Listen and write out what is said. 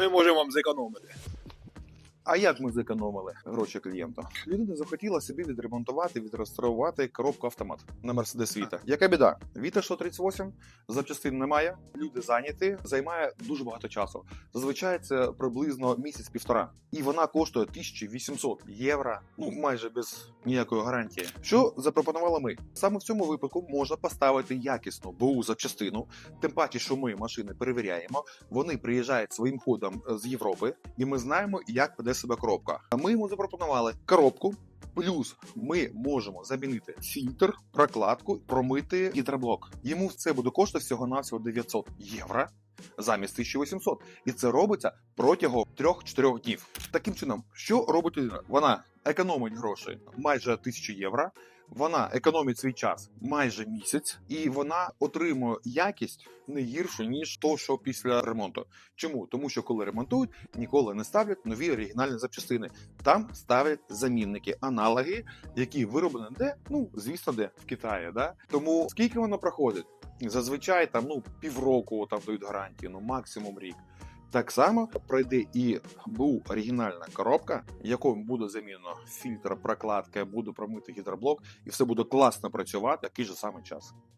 ми можемо вам зекономити. А як ми зекономили гроші клієнта? Людина захотіла собі відремонтувати, відреставрувати коробку автомат на Mercedes Vita. Яка біда? Vita 138, запчастин немає, люди зайняті, займає дуже багато часу. Зазвичай це приблизно місяць-півтора. І вона коштує 1800 євро, ну майже без ніякої гарантії. Що запропонували ми? Саме в цьому випадку можна поставити якісну БУ запчастину, тим паче, що ми машини перевіряємо. Вони приїжджають своїм ходом е, з Європи, і ми знаємо, як веде себе коробка. Ми йому запропонували коробку. Плюс ми можемо замінити фільтр, прокладку, промити гідроблок. Йому це буде коштувати всього навсього 900 євро замість 1800. І це робиться протягом 3-4 днів. Таким чином, що робить людина? Вона економить гроші майже 1000 євро. Вона економить свій час майже місяць, і вона отримує якість не гіршу ніж то, що після ремонту. Чому? Тому що коли ремонтують, ніколи не ставлять нові оригінальні запчастини. Там ставлять замінники, аналоги, які вироблені де? Ну звісно, де в Китаї. Да? Тому скільки воно проходить? Зазвичай там ну півроку там дають гарантію, ну максимум рік. Так само пройде і БУ оригінальна коробка, якою буде замінено фільтр, прокладка, буде промити гідроблок, і все буде класно працювати такий же самий час.